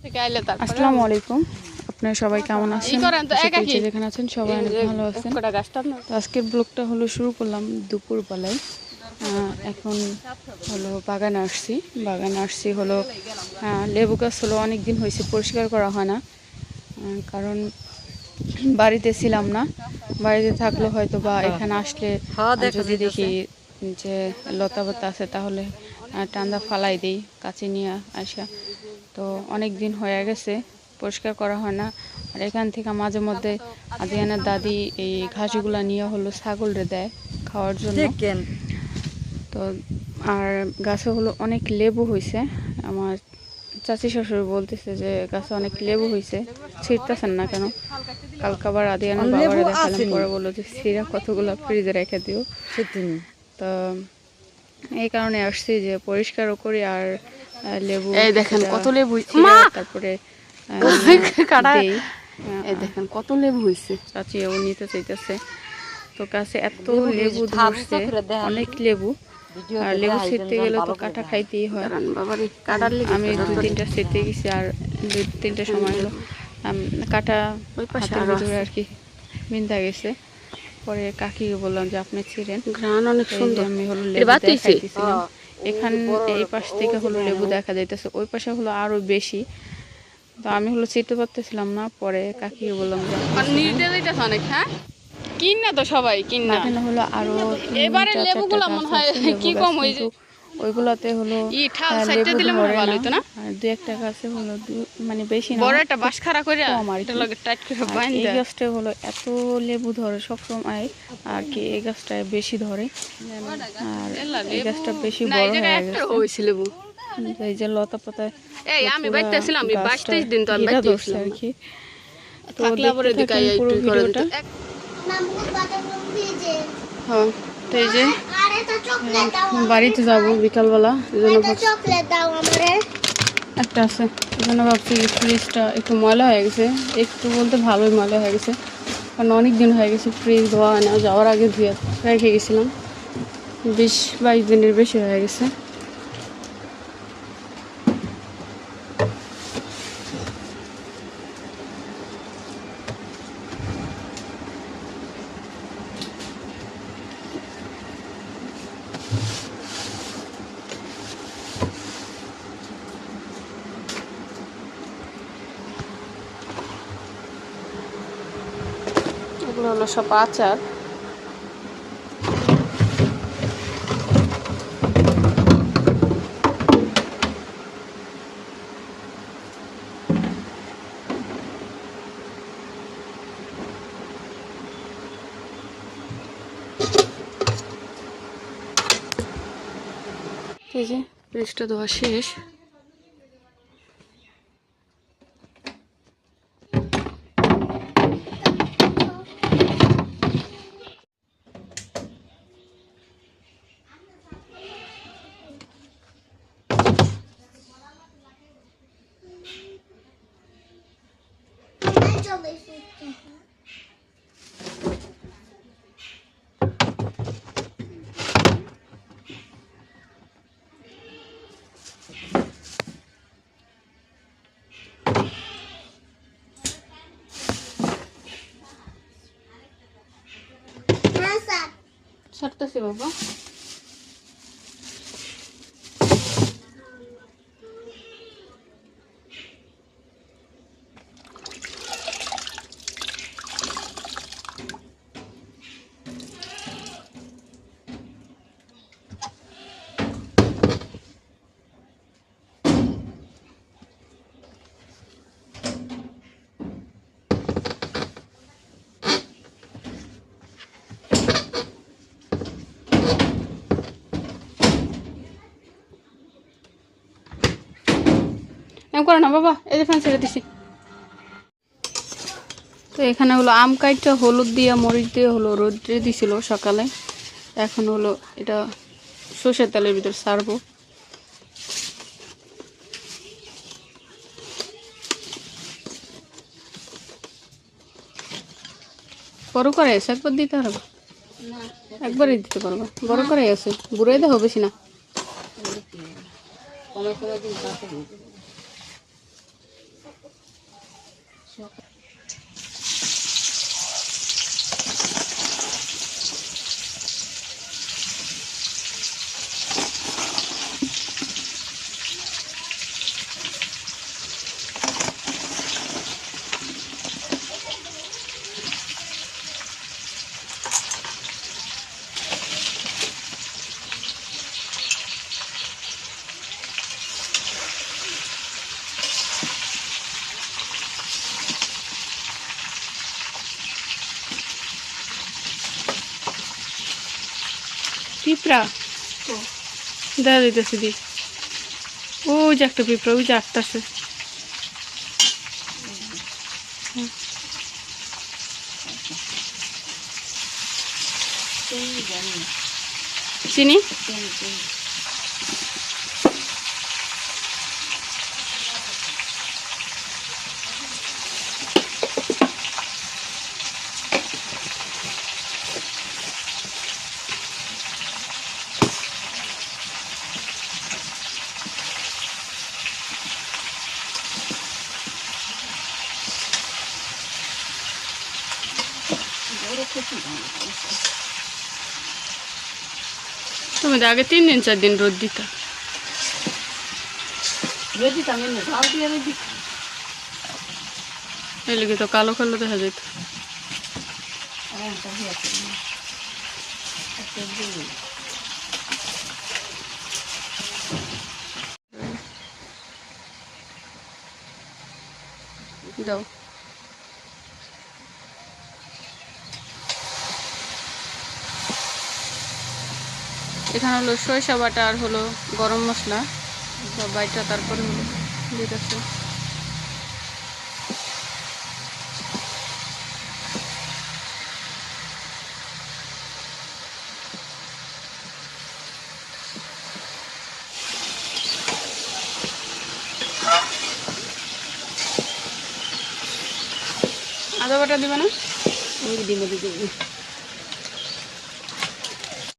আসসালামু আলাইকুম। আপনারা সবাই কেমন আছেন? করেন তো আশা একা করি কি? যে যেখানে আছেন সবাই অনেক ভালো আছেন। কটা গাছটা না তো আজকের ব্লগটা হলো শুরু করলাম দুপুর বেলায় আহ, এখন হলো বাগানে আসছি। বাগানে আসছি হলো লেবু গাছ হলো অনেক দিন হয়েছে পরিষ্কার করা হয় না। কারণ বাড়িতে ছিলাম না। বাড়িতে থাকলে হয়তো বা এখানে আসলে যদি দেখি যে লতা পাতা আছে তাহলে টান্দা ফালাই দিই কাছে নিয়ে আসা। তো অনেক দিন হয়ে গেছে পরিষ্কার করা হয় না। আর এখান থেকে মাঝে মধ্যে আদিয়ানার দাদি এই ঘাসগুলা নিয়ে হলো ছাগলরে দেয় খাওয়ার জন্য। তো আর গাছে হলো অনেক লেবু হয়েছে আমার চাচি শ্বশুর বলতেছে যে গাছে অনেক লেবু হয়েছে ছিঁড়তেছেন না কেন? কালকে আবার আদিয়ানার বাবারে দেখালাম পরে বলল যে সিরা কতগুলো ফ্রিজে রেখে দিও। তো এই কারণে আসছি যে পরিষ্কারও করি আর লেবু এই দেখেন কত লেবু মা! তারপরে কাটা এই দেখেন কত লেবু হয়েছে চাচি ও নিতে চাইতেছে। তো গাছে এত লেবু ধরছে অনেক লেবু। আর লেবু ছিঁড়তে গেলে তো কাটা খাইতেই হয়। কাটার আমি দু তিনটা ছিঁড়তে গেছি আর দুই তিনটা সময় হলো কাটা ওই পাশে হাতের ভিতরে আর কি বিন্দা গেছে। পরে কাকিকে বললাম যে আপনি ছিলেন ঘ্রাণ অনেক সুন্দর। আমি হলো লেবু বাতিছে? এখান এই পাশ থেকে হলো লেবু দেখা যাইতেছে ওই পাশে হলো আরও বেশি। তো আমি হলো চিনতে পারতেছিলাম না পরে কাকিকে বললাম অনেক হ্যাঁ? কিন না তো সবাই কিন না এখানে হলো আরও এবারে লেবুগুলো লেবুগুলা মনে হয় কি কম হয়েছে? ওইগুলাতে হলো দিলে হয় ধরে ভালো না। না? আর দুই একটা গাছে হলো মানে বেশি না বড় একটা বাঁশ খাড়া করে কম আর কি। এটা লগে টাইট করে আর এই গাছটা হলো এত লেবু ধরে সবসময় আর কি এই গাছটায় বেশি ধরে। আর এই গাছটা বেশি বড় হয়ে গেছে। হয়েছে লেবু। এই যে লতা এই আমি পুরা বাইতেছিলাম আমি বাইশ গাছটা তেইশ দিন তো আমি ঘিরা আর কি। তো দেখতে থাকেন পুরো ভিডিওটা। দিত। এক- তো এই যে বাড়িতে যাব বিকালবেলা, এই জন্য একটা আছে, এই জন্য ভাবছি ফ্রিজটা একটু ময়লা হয়ে গেছে, একটু বলতে ভালোই ময়লা হয়ে গেছে, কারণ অনেক দিন হয়ে গেছে ফ্রিজ ধোয়া হয় না, যাওয়ার আগে ধুয়ে রেখে গেছিলাম, বিশ বাইশ দিনের বেশি হয়ে গেছে। এগুলো হলো সব আচার। এই যে ফ্রিজটা দেওয়া শেষ। çalışacağım. Sartasi baba. এম করে না বাবা, এই যে ফ্যান ছেড়ে দিছি। তো এখানে হলো আম কাইটটা, হলুদ দিয়ে, মরিচ দিয়ে হলো রোদ্রে দিছিল সকালে। এখন হলো এটা সর্ষের তেলের ভিতর সারবো। বড় করে আছে, একবার দিতে পারব? একবারই দিতে পারব। বড় করে আছে, বুড়াই দেওয়া বেশি না। 기억해. পিঁপড়া? দেখা যাইতেছে দি। ও যে একটা পিঁপড়া ওই যে আটটাছে চিনি। তুমি তো আগে তিন দিন চার দিন রোদ দিতা। এই লেগে তো কালো কালো দেখা যেত দাও। এখানে হলো সরিষা বাটা আর হলো গরম মশলা। বাইটা তারপরে হলো দিতেছে। আদা বাটা দিবে না? ডিমে দিয়ে